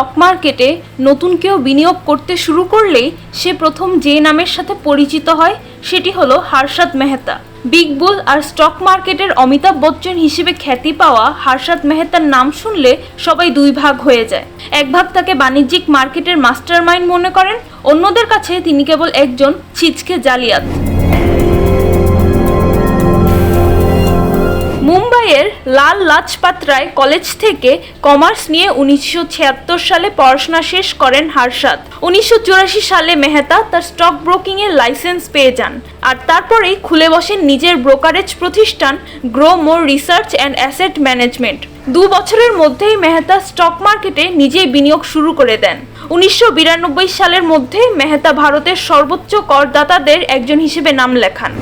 Stock মার্কেটে নতুন কেউ বিনিয়োগ করতে শুরু করলেই সে প্রথম যে নামের সাথে পরিচিত হয়, সেটি হলো হার্ষাদ মেহতা। বিগ বুল আর স্টক মার্কেটের অমিতাভ বচ্চন হিসেবে খ্যাতি পাওয়া হার্ষাদ মেহতার নাম শুনলে সবাই দুই ভাগ হয়ে যায়। এক ভাগ তাকে বাণিজ্যিক মার্কেটের মাস্টারমাইন্ড মনে করেন, অন্যদের কাছে তিনি কেবল একজন ছিচকে জালিয়াত। মুম্বাইয়ের লাল লাজপাত রায় কলেজ থেকে কমার্স নিয়ে উনিশশো ছিয়াত্তর সালে পড়াশোনা শেষ করেন হারসাদ উনিশশো সালে মেহতা তার স্টক ব্রোকিংয়ের লাইসেন্স পেয়ে যান। আর তারপরেই খুলে বসেন নিজের ব্রোকারেজ প্রতিষ্ঠান grow more research and asset management দু বছরের মধ্যেই মেহতা স্টক মার্কেটে নিজেই বিনিয়োগ শুরু করে দেন। উনিশশো বিরানব্বই সালের মধ্যে মেহতা ভারতের সর্বোচ্চ করদাতাদের একজন হিসেবে নাম লেখান।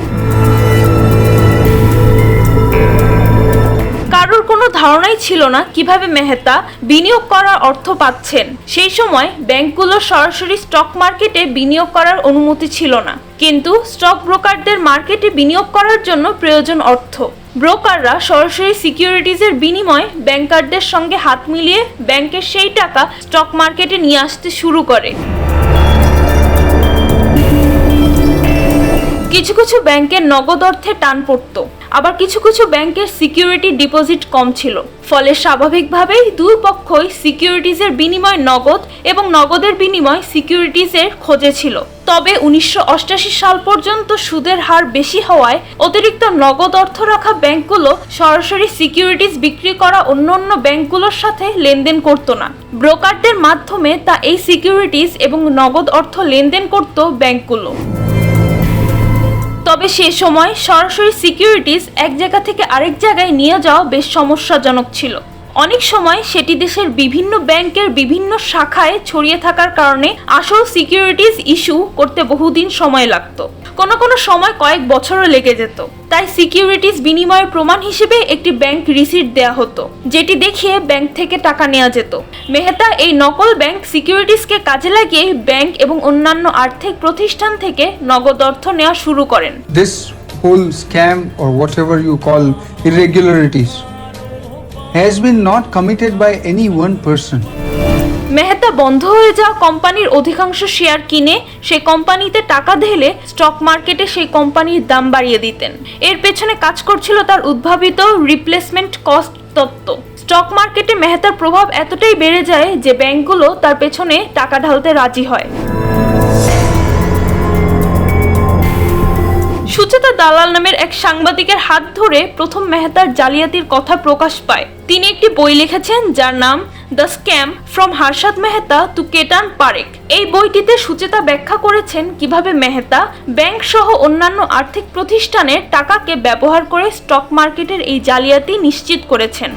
ধারণাই ছিল না কীভাবে মেহতা বিনিয়োগ করার অর্থ পাচ্ছেন। সেই সময় ব্যাংকগুলো সরাসরি স্টক মার্কেটে বিনিয়োগ করার অনুমতি ছিল না। কিন্তু স্টক ব্রোকারদের মার্কেটে বিনিয়োগ করার জন্য প্রয়োজন অর্থ। ব্রোকাররা সরাসরি সিকিউরিটিজের বিনিময়ে ব্যাংকারদের সঙ্গে হাত মিলিয়ে ব্যাংকের সেই টাকা স্টক মার্কেটে নিয়ে আসতে শুরু করে। কিছু কিছু ব্যাংকের নগদ অর্থে টান পড়তো। আবার কিছু কিছু ব্যাংকের সিকিউরিটি ডিপোজিট কম ছিল। ফলে স্বাভাবিকভাবেই দুই পক্ষই সিকিউরিটিজের বিনিময় নগদ এবং নগদের বিনিময় সিকিউরিটিজের খোঁজে ছিল। তবে উনিশশো সাল পর্যন্ত সুদের হার বেশি হওয়ায় অতিরিক্ত নগদ অর্থ রাখা ব্যাংকগুলো সরাসরি সিকিউরিটিজ বিক্রি করা অন্যান্য ব্যাংকগুলোর সাথে লেনদেন করতো না। ব্রোকারদের মাধ্যমে তা এই সিকিউরিটিজ এবং নগদ অর্থ লেনদেন করত ব্যাংকগুলো। তবে সে সময় সরাসরি সিকিউরিটিস এক জায়গা থেকে আরেক জায়গায় নিয়ে যাওয়া বেশ সমস্যাজনক ছিল। অনেক সময় সেটি দেশের বিভিন্ন ব্যাংকের বিভিন্ন শাখায় ছড়িয়ে থাকার কারণে আসল সিকিউরিটিজ ইস্যু করতে বহুদিন সময় লাগতো। কোনো কোনো সময় কয়েক বছরও লেগে যেত। তাই সিকিউরিটিজ বিনিময়ের প্রমাণ হিসেবে একটি ব্যাংক রিসিট দেয়া হতো, যেটি দেখিয়ে ব্যাংক থেকে টাকা নেওয়া যেত। মেহতা, এই নকল ব্যাংক সিকিউরিটিজকে কাজে লাগিয়ে ব্যাংক এবং অন্যান্য আর্থিক প্রতিষ্ঠান থেকে নগদ অর্থ নেওয়া শুরু করেন। This whole scam or whatever you call irregularities has been not committed by any one person. Mehta বন্ধ হয়ে যাওয়া কোম্পানির অধিকাংশ শেয়ার কিনে সেই কোম্পানিতে টাকা ঢেলে স্টক মার্কেটে সেই কোম্পানির দাম বাড়িয়ে দিতেন। এর পেছনে কাজ করছিল তার উদ্ভাবিত রিপ্লেসমেন্ট কস্ট তত্ত্ব। স্টক মার্কেটে মেহতার প্রভাব এতটাই বেড়ে যায় যে ব্যাংকগুলো তার পেছনে টাকা ঢালতে রাজি হয়। দালাল নামের এক সাংবাদিকের হাত ধরে প্রথম মেহতার জালিয়াতির কথা প্রকাশ পায়। তিনি একটি বই লিখেছেন যার নাম the scam from Harshad Mehta to Ketan Parekh. এই বইটিতে সুচেতা ব্যাখ্যা করেছেন কীভাবে মেহতা ব্যাংক সহ অন্যান্য আর্থিক প্রতিষ্ঠানের টাকাকে ব্যবহার করে স্টক মার্কেটের এই জালিয়াতি নিশ্চিত করেছেন।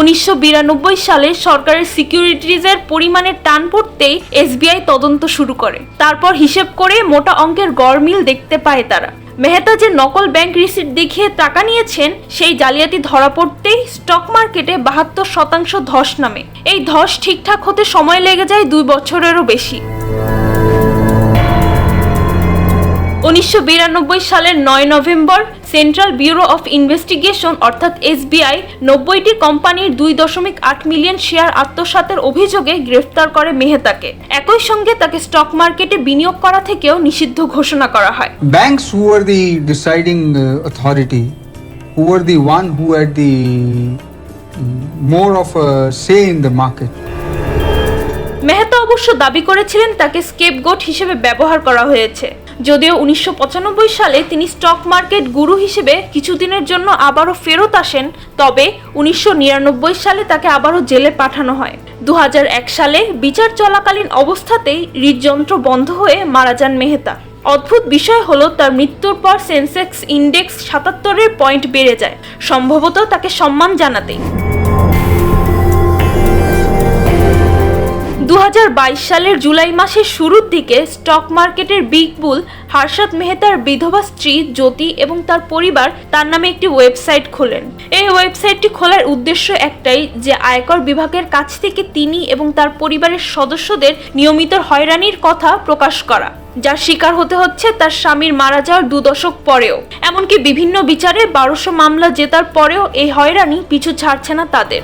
উনিশশো বিরানব্বই সালে সরকারের সিকিউরিটিজের পরিমাণের টান পড়তেই এসবিআই তদন্ত শুরু করে। তারপর হিসেব করে মোটা অঙ্কের গড়মিল দেখতে পায় তারা। মেহতা যে নকল ব্যাংক রিসিট দেখিয়ে টাকা নিয়েছেন, সেই জালিয়াতি ধরা পড়তেই স্টক মার্কেটে বাহাত্তর শতাংশ ধস নামে। এই ধস ঠিকঠাক হতে সময় লেগে যায় দুই বছরেরও বেশি। উনিশশো বিরানব্বই সালের নয় November central bureau of investigation অর্থাৎ এসবিআই নব্বইটি কোম্পানির দুই দশমিক আট মিলিয়ন শেয়ার আত্মসাতের অভিযোগে গ্রেফতার করে মেহতাকে। একই সঙ্গে তাকে স্টক মার্কেটে বিনিয়োগ করা থেকেও নিষিদ্ধ ঘোষণা করা হয়। The deciding uh, authority, who were the one who had the mm, more of a say in the market, Mehta অবশ্য দাবি করেছিলেন তাকে স্কেপগোট হিসেবে ব্যবহার করা হয়েছে। যদিও উনিশশো পঁচানব্বই সালে তিনি স্টক মার্কেট গুরু হিসেবে কিছুদিনের জন্য আবারও ফেরত আসেন, তবে উনিশশো নিরানব্বই সালে তাকে আবারও জেলে পাঠানো হয়। দু হাজার এক সালে বিচার চলাকালীন অবস্থাতেই হৃদযন্ত্র বন্ধ হয়ে মারা যান মেহতা। অদ্ভুত বিষয় হলো তার মৃত্যুর পর সেন্সেক্স ইন্ডেক্স সাতাত্তরের পয়েন্ট বেড়ে যায়। সম্ভবত তাকে সম্মান জানাতেই। দু হাজার বাইশ সালের জুলাই মাসের শুরুর দিকে স্টক মার্কেটের বিগ বুল, হার্ষাদ মেহতার বিধবা স্ত্রী জ্যোতি এবং তার পরিবার তার নামে একটি ওয়েবসাইট খোলেন। এই ওয়েবসাইটটি খোলার উদ্দেশ্য একটাই যে আয়কর বিভাগের কাছ থেকে তিনি এবং তার পরিবারের সদস্যদের নিয়মিত হয়রানির কথা প্রকাশ করা, যার শিকার হতে হচ্ছে তার স্বামীর মারা যাওয়ার দু দশক পরেও। এমনকি বিভিন্ন বিচারে বারোশো মামলা জেতার পরেও এই হয়রানি পিছু ছাড়ছে না তাদের।